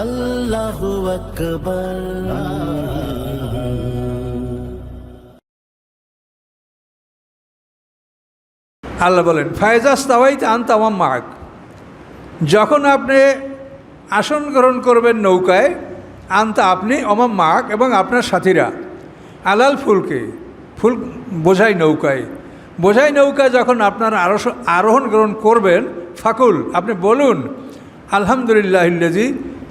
আল্লাহু আল্লাহ বলেন ফায়জাস তাওয়াইতে আনতামাম মাগ যখন আপনি আসন গ্রহণ করবেন নৌকায়, আনতা আপনি অমাম মাক এবং আপনার সাথীরা। আলাল ফুলকে, ফুল বোঝাই নৌকায়। বোঝাই নৌকায় যখন আপনার আরস আরোহণ গ্রহণ করবেন, ফাকুল, আপনি বলুন আলহামদুলিল্লাহিল্লাজি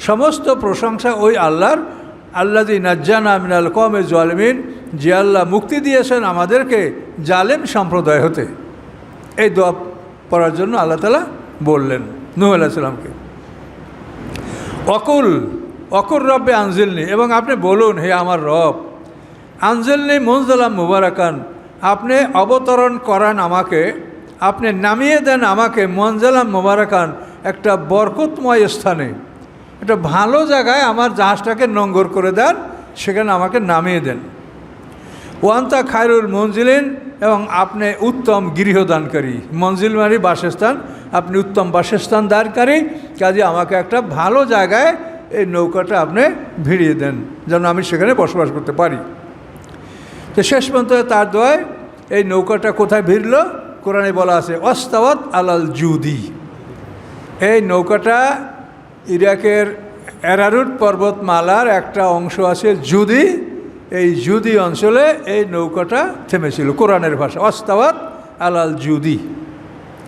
সমস্ত প্রশংসা ওই আল্লাহর। আল্লাজি নাজ্জানা মিনাল কমে জলমিন যে আল্লাহ মুক্তি দিয়েছেন আমাদেরকে জালেম সম্প্রদায় হতে। এই দোয়া পড়ার জন্য আল্লাহ তালা বললেন, নূহ আলাইসাল্লামকে অকুল অকুর রব্বে আনজিলনি, এবং আপনি বলুন, হে আমার রব, আনজিলনি মনজালাম মুবারাকান, আপনি অবতরণ করান আমাকে, আপনি নামিয়ে দেন আমাকে মনজালাম মুবারাকান, একটা বরকতময় স্থানে। একটা ভালো জায়গায় আমার জাহাজটাকে নঙ্গর করে দেন, সেখানে আমাকে নামিয়ে দেন। ওয়ান্তা খায়রুল মঞ্জিলিন এবং আপনি উত্তম গৃহদানকারী। মঞ্জিল মারি বাসস্থান, আপনি উত্তম বাসস্থান দানকারী, কাজে আমাকে একটা ভালো জায়গায় এই নৌকাটা আপনি ভিড়িয়ে দেন, যেন আমি সেখানে বসবাস করতে পারি। তো শেষ পর্যন্ত তার দয় এই নৌকাটা কোথায় ভিড়ল? কোরআনে বলা আছে অস্তাওয়াত আলাল জুদি। এই নৌকাটা ইরাকের অ্যারারুট পর্বতমালার একটা অংশ আছে জুদি। এই জুদি অঞ্চলে এই নৌকাটা থেমেছিল। কোরআনের ভাষা, অস্তাওয়াত আলাল জুদি।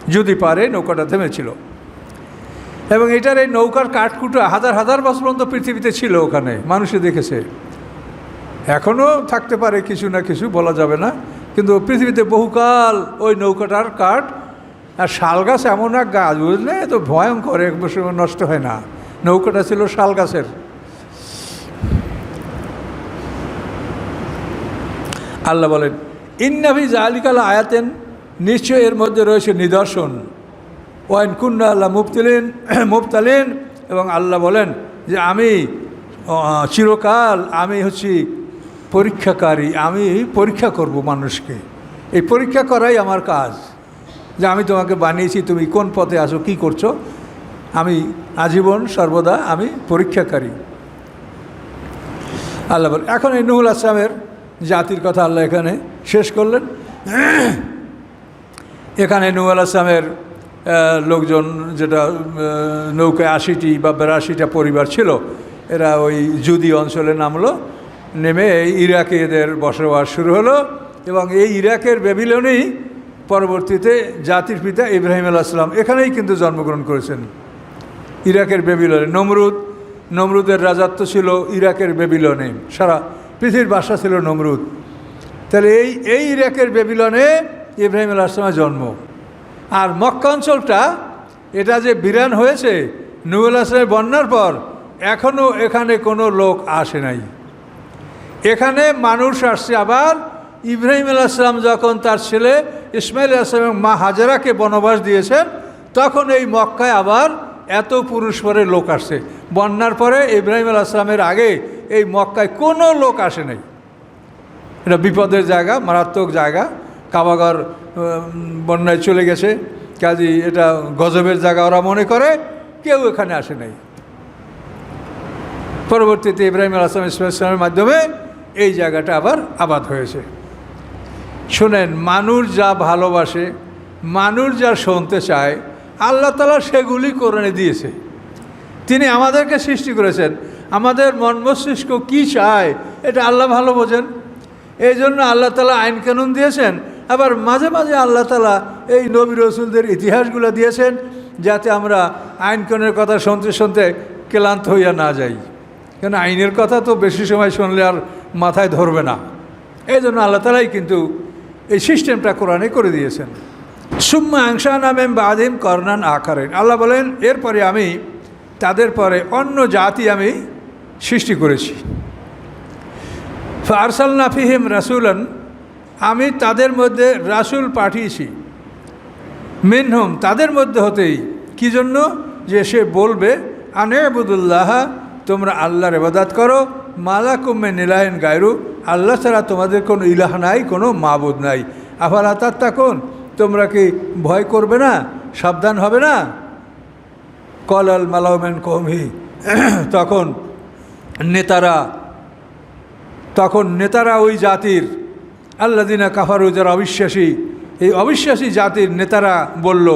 জুদি পারে নৌকাটা থেমেছিল। এবং এটার এই নৌকার কাঠকুটো হাজার হাজার বছর পর্যন্ত পৃথিবীতে ছিল ওখানে। মানুষে দেখেছে। এখনও থাকতে পারে কিছু না কিছু, বলা যাবে না। কিন্তু পৃথিবীতে বহুকাল ওই নৌকাটার কাঠ আর শাল গাছ এমন এক গাছ, বুঝলে? তো ভয়ঙ্কর এক বছর নষ্ট হয় না। নৌকাটা ছিল শাল গাছের আল্লাহ বলেন ইন্নাভি জালিকাল আয়াতেন, নিশ্চয় এর মধ্যে রয়েছে নিদর্শন। ওয়াইন কুন্না আল্লাহ মুফতিলেন মুফতালেন এবং আল্লাহ বলেন যে, আমি চিরকাল আমি হচ্ছি পরীক্ষাকারী, আমি পরীক্ষা করব মানুষকে। এই পরীক্ষা করাই আমার কাজ। যে আমি তোমাকে বানিয়েছি, তুমি কোন পথে আসো, কি করছ, আমি আজীবন সর্বদা আমি পরীক্ষাকারী। আল্লাহ বল, এখন এই নুহুল আসলামের জাতির কথা আল্লাহ এখানে শেষ করলেন। এখানে নুহুল আসলামের লোকজন যেটা নৌকায় আশিটি বা বেরাশিটা পরিবার ছিল, এরা ওই জুদি অঞ্চলে নামলো নেমে এই ইরাকে এদের বসবাস শুরু হলো এবং এই ইরাকের বেবিলনেই পরবর্তীতে জাতির পিতা ইব্রাহিম আলাইসালাম এখানেই কিন্তু জন্মগ্রহণ করেছেন। ইরাকের বেবিলনে। নমরুদ, নমরুদের রাজত্ব ছিল ইরাকের বেবিলনে। সারা পৃথিবীর বাসা ছিল নমরুদ। তাহলে এই এই ইরাকের বেবিলনে ইব্রাহিম আলাহিসামের জন্ম। আর মক্কা অঞ্চলটা, এটা যে বিরান হয়েছে নুরুল আসলামের বন্যার পর এখনও এখানে কোনো লোক আসে নাই। এখানে মানুষ আসছে আবার ইব্রাহিম আলাইসালাম যখন তার ছেলে ইসমাইল এবং মা হাজারাকে বনবাস দিয়েছেন, তখন এই মক্কায় আবার এত পুরুষ পরে লোক আসছে। বন্যার পরে ইব্রাহিম আলাইসলামের আগে এই মক্কায় কোনো লোক আসে নাই। এটা বিপদের জায়গা, মারাত্মক জায়গা। কাবাগর বন্যায় চলে গেছে। কাজী এটা গজবের জায়গা ওরা মনে করে, কেউ এখানে আসে নাই। পরবর্তীতে ইব্রাহিম আলাম ইসলামের মাধ্যমে এই জায়গাটা আবার আবাদ হয়েছে। শোনেন, মানুষ যা ভালোবাসে, মানুষ যা শুনতে চায়, আল্লাহ তালা সেগুলি কোরআনে দিয়েছে। তিনি আমাদেরকে সৃষ্টি করেছেন। আমাদের মন মস্তিষ্ক কী চায়, এটা আল্লাহ ভালো বোঝেন। এই জন্য আল্লাহ তালা আইন কানুন দিয়েছেন। আবার মাঝে মাঝে আল্লাহ তালা এই নবী রসুলদের ইতিহাসগুলো দিয়েছেন, যাতে আমরা আইন কানুনের কথা শুনতে শুনতে ক্লান্ত হইয়া না যাই। কেন, আইনের কথা তো বেশি সময় শুনলে আর মাথায় ধরবে না। এই জন্য আল্লাহ তালাই কিন্তু এই সিস্টেমটা কোরআনে করে দিয়েছেন। সুম্মা আংশা নামে বাদিম করনান আকারেন। আল্লাহ বলেন, এরপরে আমি তাদের পরে অন্য জাতি আমি সৃষ্টি করেছি। ফারসাল নাফিহিম রাসুলান, আমি তাদের মধ্যে রাসুল পাঠিয়েছি। মিনহুম, তাদের মধ্যে হতেই। কি জন্য? যে সে বলবে, আনেবুদুল্লাহ, তোমরা আল্লাহর এবাদাত করো মালা কুম্মে নিলায়ন গায়রু। আল্লাহ ছাড়া তোমাদের কোনো ইলাহ নাই, কোনো মাবুদ নাই। আফার আতার তাকুন তোমরা কি ভয় করবে না? সাবধান হবে না? কল আল মালাউমেন কমহি তখন নেতারা তখন নেতারা ওই জাতির আল্লাদিনা কাফারু, যারা অবিশ্বাসী, এই অবিশ্বাসী জাতির নেতারা বলল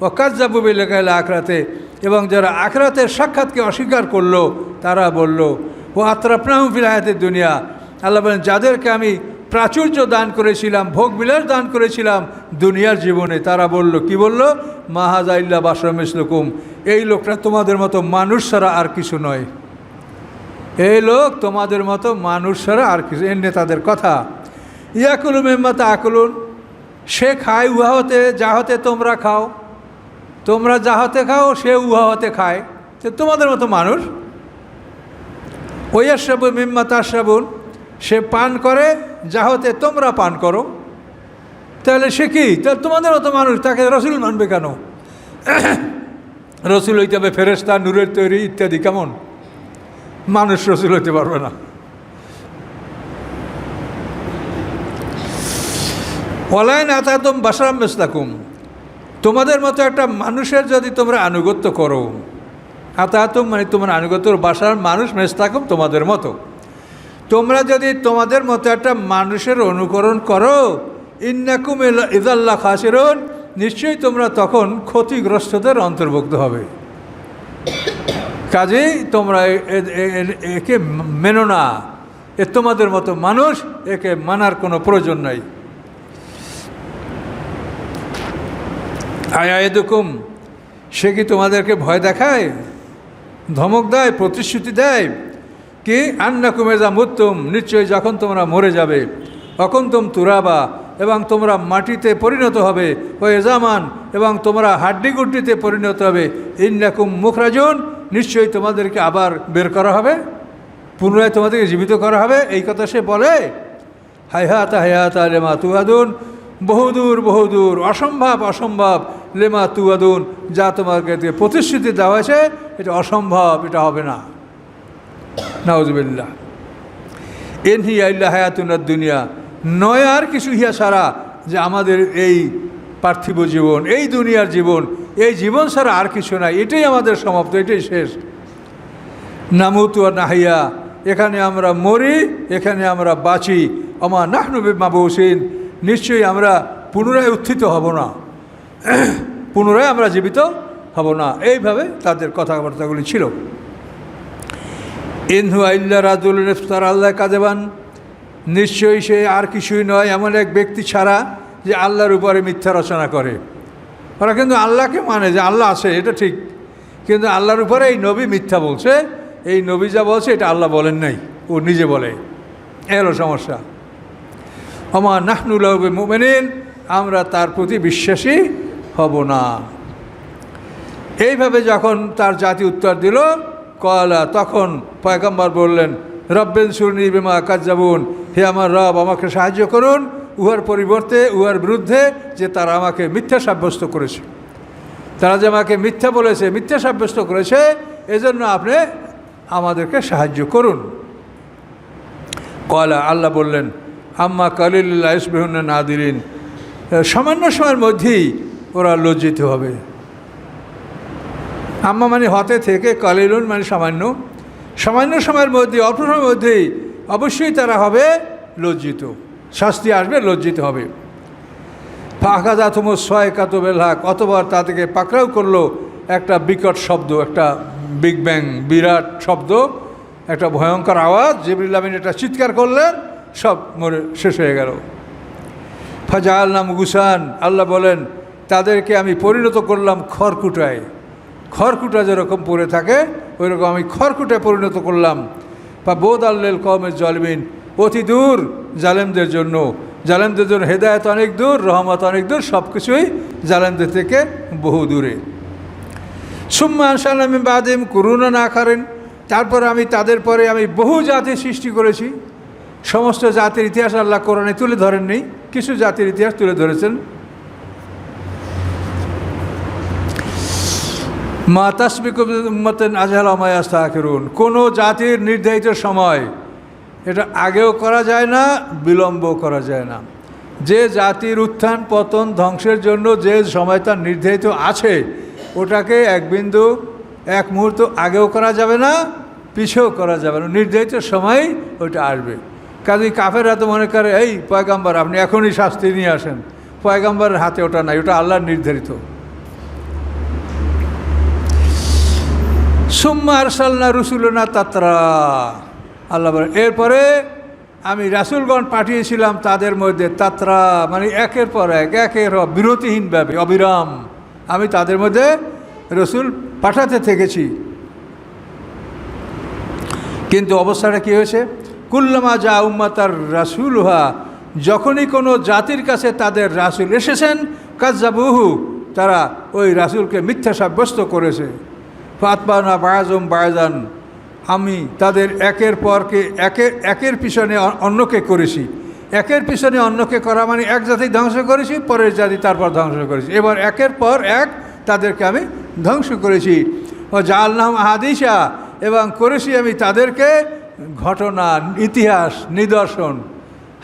ও কাজাবুবি লেখাইল আখরাতে। এবং যারা আখরাতের সাক্ষাৎকে অস্বীকার করল, তারা বলল ও আত্রাপনাহ ফিলাহাতের দুনিয়া আল্লাহ বলেন, যাদেরকে আমি প্রাচুর্য দান করেছিলাম, ভোগ বিলাস দান করেছিলাম দুনিয়ার জীবনে, তারা বলল, কি বলল? মাহাজা ইল্লা বাসরম ইসলকুম এই লোকটা তোমাদের মতো মানুষ ছাড়া আর কিছু নয়। এই লোক তোমাদের মতো মানুষ ছাড়া আর কিছু, এর নেতাদের কথা। ইয়াকুলু মেম্মাতা আকুলুন সে খায় উহা হতে, যা হতে তোমরা খাও। তোমরা যা হতে খাও, সে উহা হতে খায়। তোমাদের মতো মানুষ। ওই ওয়াসাবু মিম্মা তাসাবুন সে পান করে যা হতে তোমরা পান করো। তাহলে সে কি? তাহলে তোমাদের মতো মানুষ, তাকে রসুল মানবে কেন? রসুল হইতে হবে ফেরেস্তা নূরের তৈরি ইত্যাদি, কেমন? মানুষ রসুল হইতে পারবে না। ওলাইন আতাদম বাসারাম মেসলাকুম। তোমাদের মতো একটা মানুষের যদি তোমরা আনুগত্য করো আতাহাতুম মানে তোমার আনুগত্য বাসার মানুষ, মেসলাকুম তোমাদের মতো। তোমরা যদি তোমাদের মতো একটা মানুষের অনুকরণ করো, ইন্নাকুম ইদাল্লাহ খাসিরুন, নিশ্চয়ই তোমরা তখন ক্ষতিগ্রস্তদের অন্তর্ভুক্ত হবে। কাজেই তোমরা একে মেনো না। এ তোমাদের মতো মানুষ, একে মানার কোনো প্রয়োজন নাই। আয়াদুকুম, সে কি তোমাদেরকে ভয় দেখায়? ধমক দেয়? প্রতিশ্রুতি দেয়? কি? আন্না কুমেজা মুত্তুম, নিশ্চয়ই যখন তোমরা মরে যাবে অখন তুম তুরাবা, এবং তোমরা মাটিতে পরিণত হবে, ও এজামান, এবং তোমরা হাড্ডি গুড্ডিতে পরিণত হবে, ইন্নাকুম মুখরাজুন, নিশ্চয়ই তোমাদেরকে আবার বের করা হবে, পুনরায় তোমাদেরকে জীবিত করা হবে, এই কথা সে বলে। হাইহাত হায়াত লেমা তুয়াদুন বহুদূর বহুদূর অসম্ভব অসম্ভব লেমা তুয়াদুন, যা তোমাকে প্রতিশ্রুতি দেওয়া হয়েছে এটা অসম্ভব, এটা হবে না। নাউজবিল্লা এন হিয়া ইল্লা হায়াতুনার দুনিয়া। নয় আর কিছু হিয়া সারা যে আমাদের এই পার্থিব জীবন, এই দুনিয়ার জীবন, এই জীবন ছাড়া আর কিছু নাই। এটাই আমাদের সমাপ্ত, এটাই শেষ। নামুতু আর নাহিয়া, এখানে আমরা মরি, এখানে আমরা বাঁচি। আমার নাহনবী মাবুসিন নিশ্চয়ই আমরা পুনরায় উত্থিত হব না। পুনরায় আমরা জীবিত হব না। এইভাবে তাদের কথাবার্তাগুলি ছিল। ইনহু আল্লাহ রাজুল ইফতার, আল্লাহ কাজেবান নিশ্চয়ই সে আর কিছুই নয়, এমন এক ব্যক্তি ছাড়া যে আল্লাহর উপরে মিথ্যা রচনা করে। ওরা কিন্তু আল্লাহকে মানে যে আল্লাহ আছে, এটা ঠিক। কিন্তু আল্লাহর উপরে এই নবী মিথ্যা বলছে, এই নবী যা বলছে, এটা আল্লাহ বলেন নাই, ও নিজে বলে। এ হলো সমস্যা। আমার নাহনুল মোমেনিন, আমরা তার প্রতি বিশ্বাসী হব না। এইভাবে যখন তার জাতি উত্তর দিল কয়লা তখন পয়গম্বর বললেন রব্বেন সুরনি বিমা কাজাবুন হে আমার রব, আমাকে সাহায্য করুন, উহার পরিবর্তে, উহার বিরুদ্ধে যে তারা আমাকে মিথ্যা সাব্যস্ত করেছে। তারা যে আমাকে মিথ্যা বলেছে, মিথ্যা সাব্যস্ত করেছে, এজন্য আপনি আমাদেরকে সাহায্য করুন। কয়লা আল্লাহ বললেন, আম্মা কালিল্লা না দিলেন সামান্য সময়ের মধ্যেই ওরা লজ্জিত হবে। আম্মা মানে হতে থেকে কালিলুন মানে সামান্য। সামান্য সময়ের মধ্যে, অল্প সময়ের মধ্যেই অবশ্যই তারা হবে লজ্জিত। শাস্তি আসবে, লজ্জিত হবে। ফাঁকা তুম ছয় কাতবেল কতবার অতবার তাদেরকে পাকড়াও করল একটা বিকট শব্দ, একটা বিগ ব্যাং, বিরাট শব্দ, একটা ভয়ঙ্কর আওয়াজ, জিবরিল আমিন একটা চিৎকার করলেন, সব মরে, শেষ হয়ে গেল। ফাজাল নাম গুসান, আল্লাহ বলেন, তাদেরকে আমি পরিণত করলাম খড়কুটায়। খড়কুটা যেরকম পড়ে থাকে ওই রকম আমি খড়কুটায় পরিণত করলাম। বা বোধ আল্লেল কমের জলমিন, অতি দূর জালেমদের জন্য। জালেমদের জন্য হেদায়ত অনেক দূর, রহমত অনেক দূর সব কিছুই জালেমদের থেকে বহু দূরে। সুম্মা আনসালামি বাদিম করুণা না করেন তারপরে আমি তাদের পরে আমি বহু জাতি সৃষ্টি করেছি। সমস্ত জাতির ইতিহাস আল্লাহ কোরআনে তুলে ধরেননি, কিছু জাতির ইতিহাস তুলে ধরেছেন। মা তাসবিকুম্মতেন আজহাল আমায়াস্তা আখেরুন কোনো জাতির নির্ধারিত সময় এটা আগেও করা যায় না বিলম্ব করা যায় না। যে জাতির উত্থান পতন ধ্বংসের জন্য যে সময় তার নির্ধারিত আছে, ওটাকে এক বিন্দু, এক মুহূর্ত আগেও করা যাবে না, পিছেও করা যাবে না। নির্ধারিত সময় ওইটা আসবে। কাজেই কাফেরা তো মনে করে, এই পয়গাম্বার, আপনি এখনই শাস্তি নিয়ে আসেন। পয়গাম্বারের হাতে ওটা নাই, ওটা আল্লাহর নির্ধারিত। সুম্মা আরসালনা রসুলনা তাত্রা। আল্লাহ এরপরে আমি রাসুলগণ পাঠিয়েছিলাম তাদের মধ্যে তাত্রা মানে একের পর এক, একের বিরতিহীনভাবে, অবিরাম। আমি তাদের মধ্যে রসুল পাঠাতে থেকেছি। কিন্তু অবস্থাটা কী হয়েছে? কুল্লামা যা উম্মাতার রাসুল হা যখনই কোনো জাতির কাছে তাদের রাসুল এসেছেন কাজাবুহু তারা ওই রাসুলকে মিথ্যা সাব্যস্ত করেছে। ফাতবানা বায়াজম বায়াজান, আমি তাদের একের পরকে একের একের পিছনে অন্যকে করেছি। একের পিছনে অন্যকে করা মানে এক জাতি ধ্বংস করেছি, পরের জাতি তারপর ধ্বংস করেছি। এবার একের পর এক তাদেরকে আমি ধ্বংস করেছি। ও জাল নাম আহাদিসা, এবং করেছি আমি তাদেরকে ঘটনা, ইতিহাস, নিদর্শন।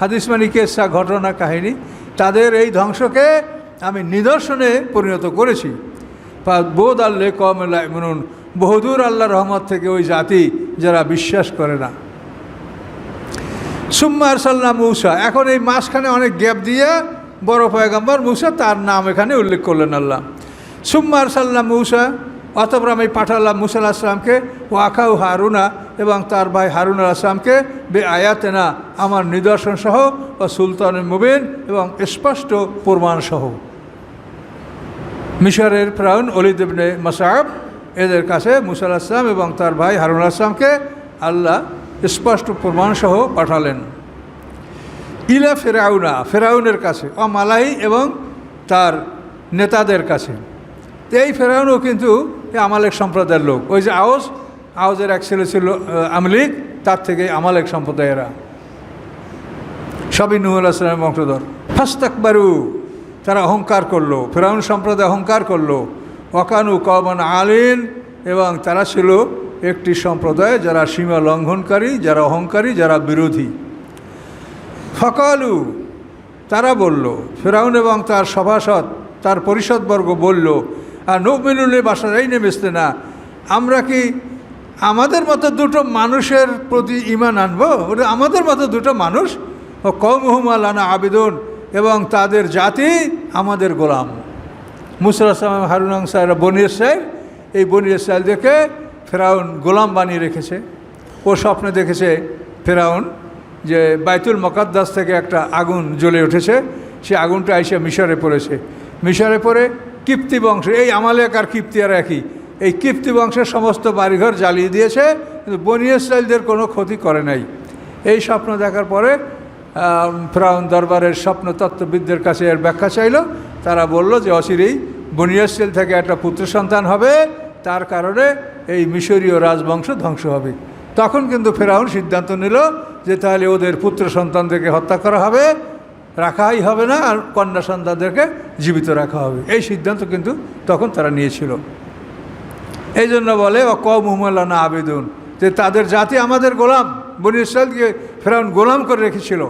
হাদিস মানে কেসা ঘটনা, কাহিনী। তাদের এই ধ্বংসকে আমি নিদর্শনে পরিণত করেছি। বোধ আল্লে কম মনুন বহুদূর আল্লাহ রহমত থেকে ওই জাতি যারা বিশ্বাস করে না। সুম্মার সাল্লাম মৌসা। এখন এই মাঝখানে অনেক গ্যাপ দিয়ে বড় পয়গম্বর মৌসা তার নাম এখানে উল্লেখ করলেন আল্লাহ। সুম্মার সাল্লাম মৌসা, অতপর আমি পাঠালাম মুসা আসলামকে ও আখাউ হারুনা এবং তার ভাই হারুন আসলামকে বে আয়াতেনা, আমার নিদর্শন সহ ও সুলতান মুবিন এবং স্পষ্ট প্রমাণ সহ মিশরের ফ্রাউন অলিদেবনে মাসাব এদের কাছে মুসা আসলাম এবং তার ভাই হারুন আসলামকে আল্লাহ স্পষ্ট প্রমাণসহ পাঠালেন। ইলা ফেরাউনা, ফেরাউনের কাছে, অমালাই এবং তার নেতাদের কাছে। এই ফেরাউনও কিন্তু আমালেক সম্প্রদায়ের লোক। ওই যে আওস আওজের এক ছেলে ছিল আমলিক, তার থেকে আমালেক সম্প্রদায়েরা। সবই নুহুল আসলামের বংশধর। ফাস্তাকবারু তারা অহংকার করল, ফেরাউন সম্প্রদায় অহংকার করল। অকানু কমন আলিন, এবং তারা ছিল একটি সম্প্রদায় যারা সীমা লঙ্ঘনকারী, যারা অহংকারী, যারা বিরোধী। ফকালু, তারা বলল, ফেরাউন এবং তার সভাসদ, তার পরিষদবর্গ বলল, আর নৌমিনুলে বাসারাই নেমেসতে না, আমরা কি আমাদের মতো দুটো মানুষের প্রতি ইমান আনব? আমাদের মতো দুটো মানুষ? ও কৌমহুম আল্লানা আবেদন এবং তাদের জাতি আমাদের গোলাম। মুসল আসলাম হারুন সাহেরা বনি ইসরায়েল এই বনি ইসরায়েল দেখে ফেরাউন গোলাম বানিয়ে রেখেছে। ও স্বপ্নে দেখেছে ফেরাউন যে বাইতুল মকাদ্দাস থেকে একটা আগুন জ্বলে উঠেছে। সে আগুনটা এসে মিশরে পড়েছে। মিশরে পড়ে কিপ্তি বংশ, এই আমালেক আর কিপ্তি আর একই। এই কিপ্তি বংশের সমস্ত বাড়িঘর জ্বালিয়ে দিয়েছে, কিন্তু বনি ইসরায়েলদের কোনো ক্ষতি করে নাই। এই স্বপ্ন দেখার পরে ফ্রাউন দরবারের স্বপ্ন তত্ত্ববিদদের কাছে এর ব্যাখ্যা চাইল। তারা বলল যে অচিরেই বনিয়াসেল থেকে একটা পুত্র সন্তান হবে, তার কারণে এই মিশরীয় রাজবংশ ধ্বংস হবে। তখন কিন্তু ফেরাউন সিদ্ধান্ত নিল যে তাহলে ওদের পুত্র সন্তানদেরকে হত্যা করা হবে, রাখাই হবে না, আর কন্যা সন্তানদেরকে জীবিত রাখা হবে। এই সিদ্ধান্ত কিন্তু তখন তারা নিয়েছিল। এই জন্য বলে ও ক মুহম্মলানা আবেদন যে তাদের জাতি আমাদের গোলাম। বনি ফেরাউন গোলাম করে রেখেছিল।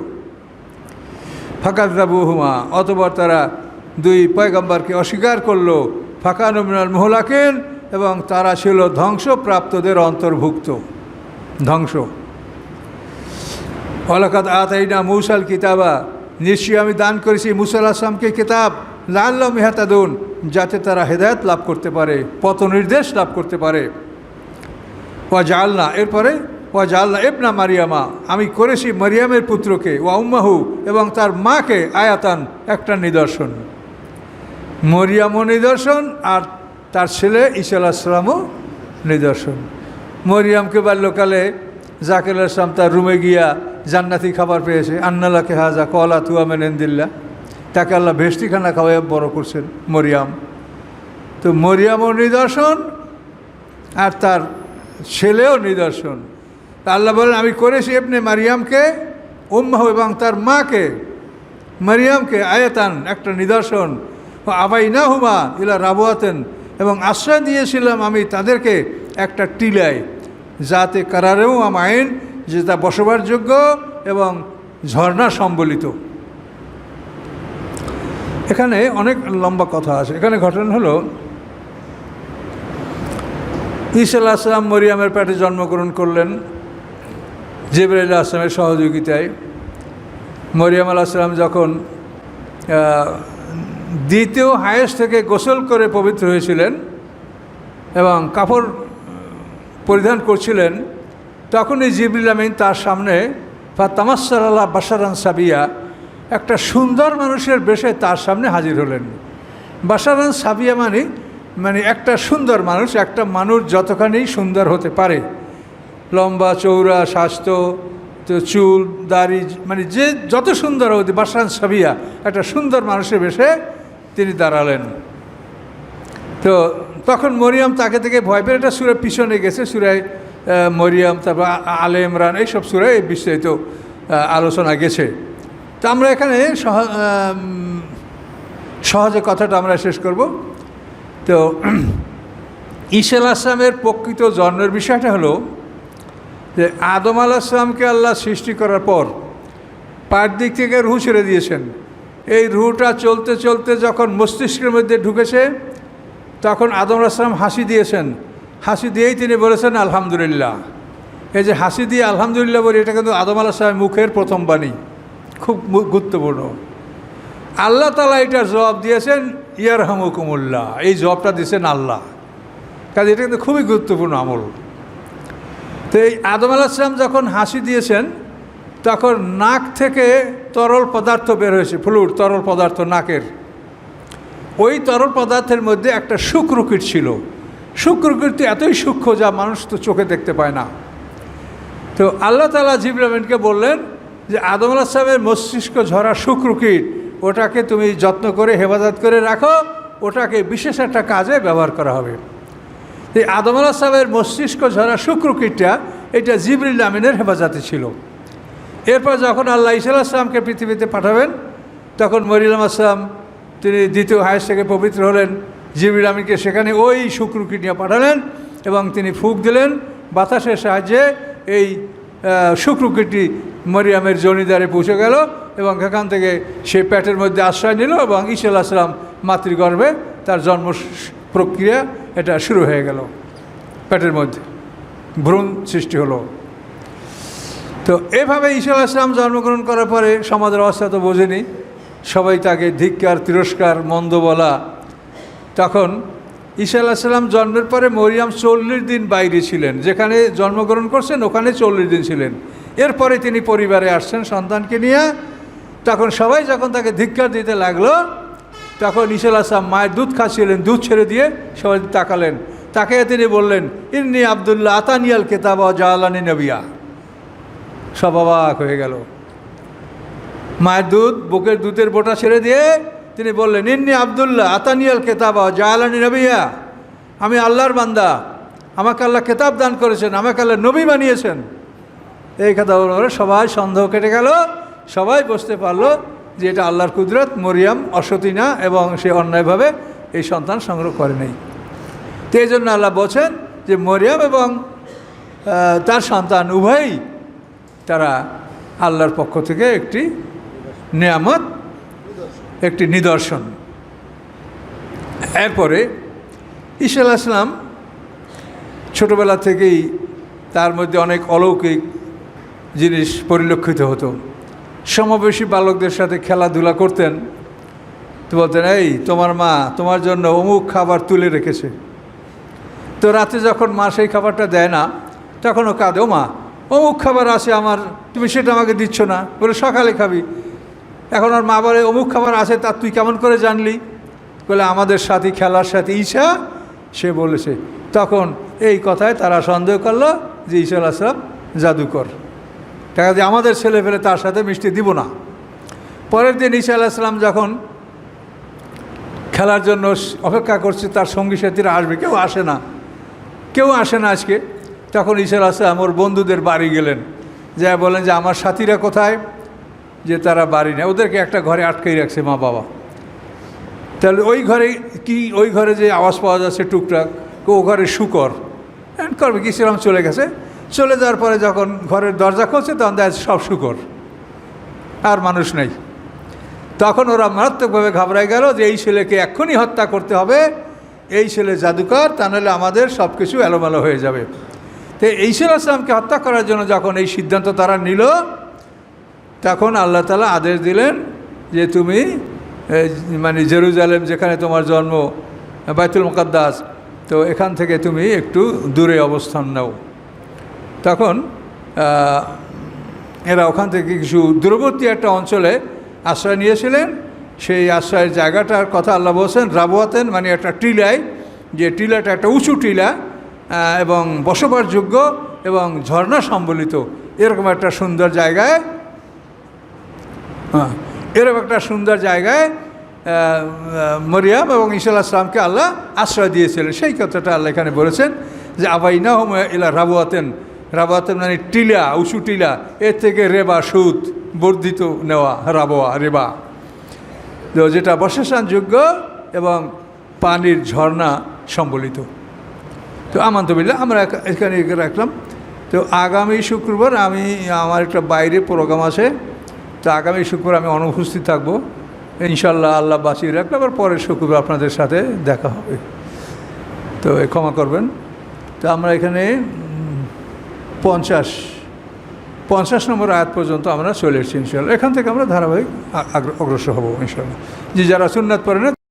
ফাঁকাদাবুহুমা অতবার তারা দুই পয়গম্বরকে অস্বীকার করল ফাঁকানুমিনাল মোহলাকেন, এবং তারা ছিল ধ্বংসপ্রাপ্তদের অন্তর্ভুক্ত। ধ্বংস। অলাকাত আতাইনা মৌসাল কিতাবা, নিশ্চয়ই আমি দান করেছি মুসাল আসলামকে কিতাব লাল্ল মেহাতাদুন যাতে তারা হেদায়ত লাভ করতে পারে পথ নির্দেশ লাভ করতে পারে। ও জালনা এরপরে ও জালনা এবনা মারিয়ামা। আমি করেছি মারিয়ামের পুত্রকে ও উম্মাহু এবং তার মাকে আয়াতান একটা নিদর্শন। মরিয়ামও নিদর্শন আর তার ছেলে ঈসা আলাহিসামও নিদর্শন। মরিয়ামকে বাল্যকালে জাকির আসলাম তার রুমে গিয়া জান্নাতি খাবার পেয়েছে। আন্নালাকে হাজা কলা তুয়া মেনেন্দিল্লা তাকে আল্লাহ ভেস্টিখানা খাওয়াই বড় করছেন মরিয়াম। তো মরিয়ামও নিদর্শন আর তার ছেলেও নিদর্শন। তা আল্লাহ বলেন, আমি করেছি এমনি মারিয়ামকে, উম্মাহ এবং তার মাকে, মারিয়ামকে আয়তান, একটা নিদর্শন আবাই না হুমা ইলা রাবুয়াতেন, এবং আশ্রয় দিয়েছিলাম আমি তাদেরকে একটা টিলায়, যাতে কারারেও আমার আইন, যে তা বসবাসযোগ্য এবং ঝর্ণা সম্বলিত। এখানে অনেক লম্বা কথা আছে। এখানে ঘটনা হলো, ঈসা আল্লাহ আসলাম মরিয়ামের পেটে জন্মগ্রহণ করলেন। জিবরাইল আসলামের সহযোগিতায় মরিয়াম আল্লাহ আসলাম যখন দ্বিতীয় হায়েস থেকে গোসল করে পবিত্র হয়েছিলেন এবং কাপড় পরিধান করছিলেন তখন এই জিবরিল আমিন তার সামনে ফাতামাসার আল্লাহ বাসারান সাবিয়া, একটা সুন্দর মানুষের বেশে তার সামনে হাজির হলেন। বাসারান সাবিয়া মানে মানে একটা সুন্দর মানুষ, একটা মানুষ যতখানি সুন্দর হতে পারে। লম্বা চৌড়া স্বাস্থ্য তো চুল, দাড়ি মানে যে যত সুন্দর হতে বাসান সাবিয়া, একটা সুন্দর মানুষের বেশে তিনি দাঁড়ালেন। তো তখন মরিয়াম তাকে থেকে ভয় পেয়ে এটা সুরে পিছনে গেছে সুরায় মরিয়াম, তারপর আলে ইমরান, এইসব সুরে বিস্তারিত আলোচনা গেছে। তো আমরা এখানে সহ সহজে কথাটা আমরা শেষ করব। তো ঈশাল আসলামের প্রকৃত জন্মের বিষয়টা হলো যে আদম আসলামকে আল্লাহ সৃষ্টি করার পর পায়ের দিক থেকে রুহ ছেড়ে দিয়েছেন। এই রুহটা চলতে চলতে যখন মস্তিষ্কের মধ্যে ঢুকেছে, তখন আদম আসলাম হাসি দিয়েছেন। হাসি দিয়েই তিনি বলেছেন, আলহামদুলিল্লাহ। এই যে হাসি দিয়ে আলহামদুলিল্লাহ বলি, এটা কিন্তু আদম আলাহ সাহেব মুখের প্রথম বাণী। খুব গুরুত্বপূর্ণ। আল্লাহ তালা এটার জবাব দিয়েছেন ইয়ার হামুকুমুল্লাহ এই জবাবটা দিয়েছেন আল্লাহ। কাজে এটা কিন্তু খুবই গুরুত্বপূর্ণ আমল। তো এই আদম আলাহিসাম যখন হাসি দিয়েছেন, তখন নাক থেকে তরল পদার্থ বের হয়েছে, ফ্লুর তরল পদার্থ নাকের। ওই তরল পদার্থের মধ্যে একটা শুক্রকীট ছিল। শুক্রকীট তো এতই সূক্ষ্ম যা মানুষ তো চোখে দেখতে পায় না। তো আল্লাহ তালা জিব্রাহিমকে বললেন যে, আদম আলাহ সাহেবের মস্তিষ্ক ঝরা শুক্রকীট ওটাকে তুমি যত্ন করে হেফাজত করে রাখো, ওটাকে বিশেষ একটা কাজে ব্যবহার করা হবে। এই আদম আলাহ সাহেবের মস্তিষ্ক ঝরা শুক্রকীটটা এটা জিবরিল আমিনের হেফাজতে ছিল। এরপর যখন আল্লাহ ইসাল আসলামকে পৃথিবীতে পাঠাবেন, তখন মরিলাম আসলাম তিনি দ্বিতীয় হায়েস থেকে পবিত্র হলেন। জিবরিল আমিনকে সেখানে ওই শুক্রকীট নিয়ে পাঠালেন এবং তিনি ফুক দিলেন বাতাসের সাহায্যে এই শুক্রকীটটি মরিয়ামের জনিদারে পৌঁছে গেল এবং সেখান থেকে সে প্যাটের মধ্যে আশ্রয় নিল এবং ঈশাল আসলাম মাতৃগর্ভে তার জন্ম প্রক্রিয়া এটা শুরু হয়ে গেল পেটের মধ্যে। ভ্রূণ সৃষ্টি হলো। তো এভাবে ঈশা আসলাম জন্মগ্রহণ করার পরে সমাজের অবস্থা তো বোঝেনি। সবাই তাকে ধিক্কার, তিরস্কার, মন্দ বলা। তখন ঈশা আলাহিসাল্লাম জন্মের পরে মরিয়াম চল্লিশ দিন বাইরে ছিলেন। যেখানে জন্মগ্রহণ করছেন, ওখানে চল্লিশ দিন ছিলেন। এরপরে তিনি পরিবারে আসছেন সন্তানকে নিয়ে। তখন সবাই যখন তাকে ধিক্কার দিতে লাগল তখন ঈশা আসলাম মায়ের দুধ খাচ্ছিলেন, দুধ ছেড়ে দিয়ে সবাই তাকালেন। তাকে তিনি বললেন, ইন্নি আবদুল্লাহ আতানিয়াল কেতাব জাহালানি নবিয়া। সব অবাক হয়ে গেল। মায়ের দুধ, বুকের দুধের বোটা ছেড়ে দিয়ে তিনি বললেন, ইন্নি আবদুল্লাহ আতানিয়াল কেতাবা জাহালানি নবিয়া। আমি আল্লাহর বান্দা। আমাকে আল্লাহ কেতাব দান করেছেন, আমাকে আল্লাহ নবী বানিয়েছেন। এই কথা বলে সবাই সন্দেহ কেটে গেল, সবাই বসতে পারল যে এটা আল্লাহর কুদরত, মরিয়াম অসতী না এবং সে অন্যায়ভাবে এই সন্তান সংগ্রহ করে নেই। তো এই জন্য আল্লাহ বলছেন যে মরিয়াম এবং তার সন্তান উভয়ই তারা আল্লাহর পক্ষ থেকে একটি নিয়ামত, একটি নিদর্শন। এরপরে ঈশা আলাহ ইসলাম ছোটোবেলা থেকেই তার মধ্যে অনেক অলৌকিক জিনিস পরিলক্ষিত হতো। সমবেশী বালকদের সাথে খেলাধুলা করতেন। তো বলতেন, এই, তোমার মা তোমার জন্য অমুক খাবার তুলে রেখেছে। তো রাতে যখন মা সেই খাবারটা দেয় না তখন ও কাঁদে ও মা অমুক খাবার আছে আমার, তুমি সেটা আমাকে দিচ্ছ না। বলে, সকালে খাবি। এখন আর মা বলে, অমুক খাবার আছে তা তুই কেমন করে জানলি? বলে, আমাদের সাথী খেলার সাথে ঈশা, সে বলেছে। তখন এই কথায় তারা সন্দেহ করল যে ঈশা আসলাম জাদুকর। টাকা দিয়ে আমাদের ছেলে ফেলে তার সাথে মিষ্টি দিব না। পরের দিন ঈশা আলাহিসাল্লাম যখন খেলার জন্য অপেক্ষা করছে, তার সঙ্গী সাথীরা আসবে, কেউ আসে না। কেউ আসে না আজকে। তখন ঈশা আসলাম ওর বন্ধুদের বাড়ি গেলেন। যা বলেন যে, আমার সাথীরা কোথায়? যে, তারা বাড়ি নেয় ওদেরকে একটা ঘরে আটকেই রাখছে মা বাবা। তাহলে ওই ঘরে কি, ওই ঘরে যে আওয়াজ পাওয়া যাচ্ছে টুকটাক, ও ঘরে শুকর। করবে, কি, সেরকম চলে গেছে? চলে যাওয়ার পরে যখন ঘরের দরজা খুলছে, তখন দেখা সব শুকর। আর মানুষ নেই। তখন ওরা মারাত্মকভাবে ঘাবড়ায় গেল যে, এই ছেলেকে এক্ষুনি হত্যা করতে হবে। এই ছেলে জাদুকর, তা নাহলে আমাদের সব কিছু এলোমেলো হয়ে যাবে। তো ঈসা আসলামকে হত্যা করার জন্য যখন এই সিদ্ধান্ত তারা নিল, তখন আল্লাহ তালা আদেশ দিলেন যে, তুমি মানে জেরুজালেম যেখানে তোমার জন্ম, বাইতুল মুকাদ্দাস, তো এখান থেকে তুমি একটু দূরে অবস্থান নাও। তখন এরা ওখান থেকে কিছু দূরবর্তী একটা অঞ্চলে আশ্রয় নিয়েছিলেন। সেই আশ্রয়ের জায়গাটার কথা আল্লাহ বলছেন রাবুয়াতেন মানে একটা টিলায়, যে টিলাটা একটা উঁচু টিলা এবং বসবাসযোগ্য এবং ঝর্ণা সম্বলিত। এরকম একটা সুন্দর জায়গায় হ্যাঁ এরকম একটা সুন্দর জায়গায় মরিয়াম এবং ঈসা আসলামকে আল্লাহ আশ্রয় দিয়েছিলেন। সেই কথাটা আল্লাহ এখানে বলেছেন যে আবাইনা হোম ইলা রাবুয়াতেন রাবুয়াতেন মানে টিলা, উঁচু টিলা এর থেকে রেবা, সুদ, বর্ধিত নেওয়া, রাবোয়া, রেবা। তো যেটা বর্ষাসানযোগ্য এবং পানির ঝর্ণা সম্বলিত। তো আমান্তবিল্লা আমরা এখানে রাখলাম। তো আগামী শুক্রবার আমি, আমার একটা বাইরে প্রোগ্রাম আছে। তো আগামী শুক্রবার আমি অনুপস্থিত থাকব। ইনশাল্লাহ আল্লাহ বাঁচিয়ে রাখলে আবার পরের শুক্রবার আপনাদের সাথে দেখা হবে। তো ক্ষমা করবেন। তো আমরা এখানে পঞ্চাশ পঞ্চাশ নম্বর আয়াত পর্যন্ত আমরা চলে এসেছি ইনশাল্লাহ এখান থেকে আমরা ধারাবাহিক অগ্রসর হব ইনশাল্লাহ যে যারা সুন্নাত পড়ে না